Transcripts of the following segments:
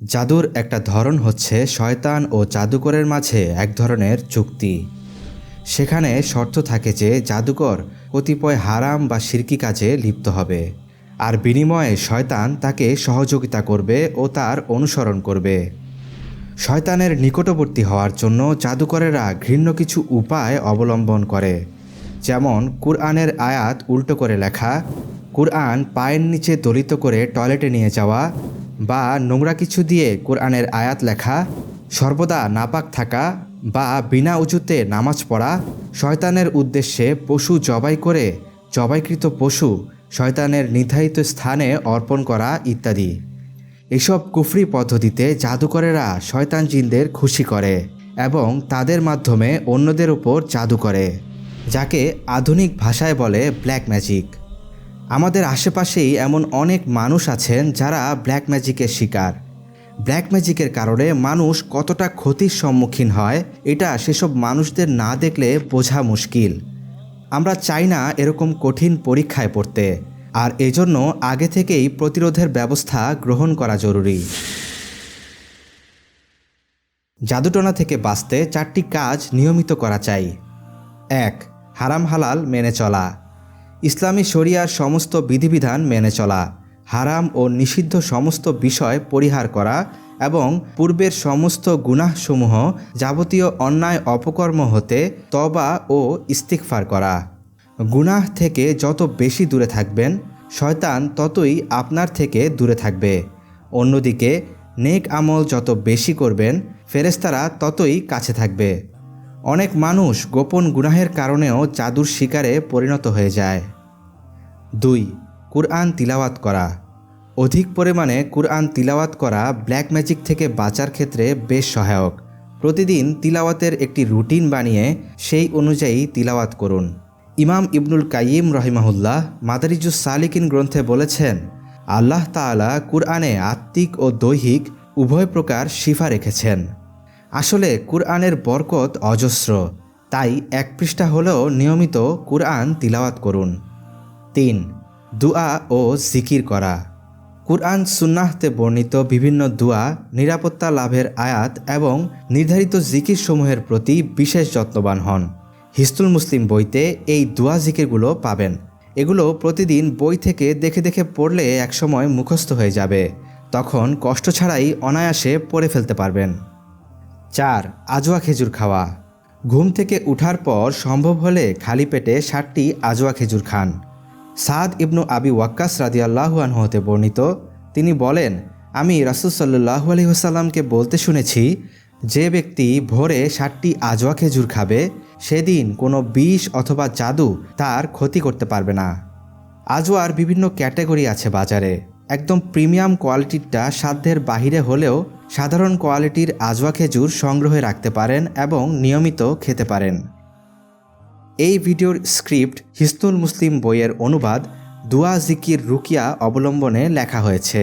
জাদুর একটা ধরন হচ্ছে শয়তান ও জাদুকরের মাঝে এক ধরনের চুক্তি। সেখানে শর্ত থাকে যে জাদুকর কতিপয় হারাম বা শিরকি কাজে লিপ্ত হবে, আর বিনিময়ে শয়তান তাকে সহযোগিতা করবে ও তার অনুসরণ করবে। শয়তানের নিকটবর্তী হওয়ার জন্য জাদুকরেরা ঘৃণ্য কিছু উপায় অবলম্বন করে, যেমন কুরআনের আয়াত উল্টো করে লেখা, কুরআন পায়ের নিচে দলিত করে টয়লেটে নিয়ে যাওয়া বা নোংরা কিছু দিয়ে কোরআনের আয়াত লেখা, সর্বদা নাপাক থাকা বা বিনা উঁচুতে নামাজ পড়া, শয়তানের উদ্দেশ্যে পশু জবাই করে জবাইকৃত পশু শয়তানের নির্ধারিত স্থানে অর্পণ করা ইত্যাদি। এসব কুফরি পদ্ধতিতে জাদুকরেরা শয়তান জিনদের খুশি করে এবং তাদের মাধ্যমে অন্যদের উপর জাদু করে, যাকে আধুনিক ভাষায় বলে ব্ল্যাক ম্যাজিক। আমাদের আশেপাশেই এমন অনেক মানুষ আছেন যারা ব্ল্যাক ম্যাজিকের শিকার। ব্ল্যাক ম্যাজিকের কারণে মানুষ কতটা ক্ষতির সম্মুখীন হয়, এটা সেসব মানুষদের না দেখলে বোঝা মুশকিল। আমরা চাই না এরকম কঠিন পরীক্ষায় পড়তে, আর এজন্য আগে থেকেই প্রতিরোধের ব্যবস্থা গ্রহণ করা জরুরি। জাদুটনা থেকে বাঁচতে চারটি কাজ নিয়মিত করা চাই। এক, হারাম হালাল মেনে চলা। ইসলামী শরিয়ার সমস্ত বিধিবিধান মেনে চলা, হারাম ও নিষিদ্ধ সমস্ত বিষয় পরিহার করা এবং পূর্বের সমস্ত গুনাহসমূহ যাবতীয় অন্যায় অপকর্ম হতে তবা ও ইস্তিকফার করা। গুনাহ থেকে যত বেশি দূরে থাকবেন, শয়তান ততই আপনার থেকে দূরে থাকবে। অন্যদিকে, নেক আমল যত বেশি করবেন ফেরেস্তারা ততই কাছে থাকবে। অনেক মানুষ গোপন গুনাহের কারণেও জাদুর শিকারে পরিণত হয়ে যায়। দুই, কুরআন তিলাওয়াত করা। অধিক পরিমাণে কুরআন তিলাওয়াত করা ব্ল্যাক ম্যাজিক থেকে বাঁচার ক্ষেত্রে বেশ সহায়ক। প্রতিদিন তিলাওয়াতের একটি রুটিন বানিয়ে সেই অনুযায়ী তিলাওয়াত করুন। ইমাম ইবনুল কাইয়িম রহিমাহুল্লাহ মাদারিজুস সালিকিন গ্রন্থে বলেছেন, আল্লাহ তাআলা কুরআনে আত্মিক ও দৈহিক উভয় প্রকার শিফা রেখেছেন। আসলে কুরআনের বরকত অজস্র। তাই এক পৃষ্ঠা হলেও নিয়মিত কুরআন তিলাওয়াত করুন। তিন, দুয়া ও জিকির করা। কুরআন সুন্নাহতে বর্ণিত বিভিন্ন দুআ নিরাপত্তা লাভের আয়াত এবং নির্ধারিত জিকির সমূহের প্রতি বিশেষ যত্নবান হন। হিস্তুল মুসলিম বইতে এই দুআ জিকিরগুলো পাবেন। এগুলো প্রতিদিন বই থেকে দেখে দেখে পড়লে একসময় মুখস্থ হয়ে যাবে। তখন কষ্ট ছাড়াই অনায়াসে পড়ে ফেলতে পারবেন। চার, আজোয়া খেজুর খাওয়া। ঘুম থেকে উঠার পর সম্ভব হলে খালি পেটে ষাটটি আজোয়া খেজুর খান। সাদ ইবনু আবি ওয়াক্কাস রাদিয়াল্লাহু আনহু হতে বর্ণিত, তিনি বলেন, আমি রাসুল সাল্লাহু আলহিহাসাল্লামকে বলতে শুনেছি, যে ব্যক্তি ভোরে ষাটটি আজোয়া খেজুর খাবে, সেদিন কোনো বিষ অথবা জাদু তার ক্ষতি করতে পারবে না। আজোয়ার বিভিন্ন ক্যাটাগরি আছে বাজারে। একদম প্রিমিয়াম কোয়ালিটিরটা সাধ্যের বাহিরে হলেও সাধারণ কোয়ালিটির আজওয়া খেজুর সংগ্রহে রাখতে পারেন এবং নিয়মিত খেতে পারেন। এই ভিডিওর স্ক্রিপ্ট হিস্তুল মুসলিম বইয়ের অনুবাদ দুয়া জিকির রুকিয়া অবলম্বনে লেখা হয়েছে।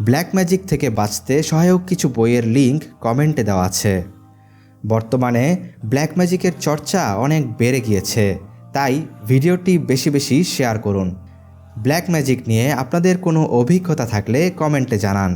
ব্ল্যাক ম্যাজিক থেকে বাঁচতে সহায়ক কিছু বইয়ের লিঙ্ক কমেন্টে দেওয়া আছে। বর্তমানে ব্ল্যাক ম্যাজিকের চর্চা অনেক বেড়ে গিয়েছে, তাই ভিডিওটি বেশি বেশি শেয়ার করুন। ব্ল্যাক ম্যাজিক নিয়ে আপনাদের কোনো অভিজ্ঞতা থাকলে কমেন্টে জানান।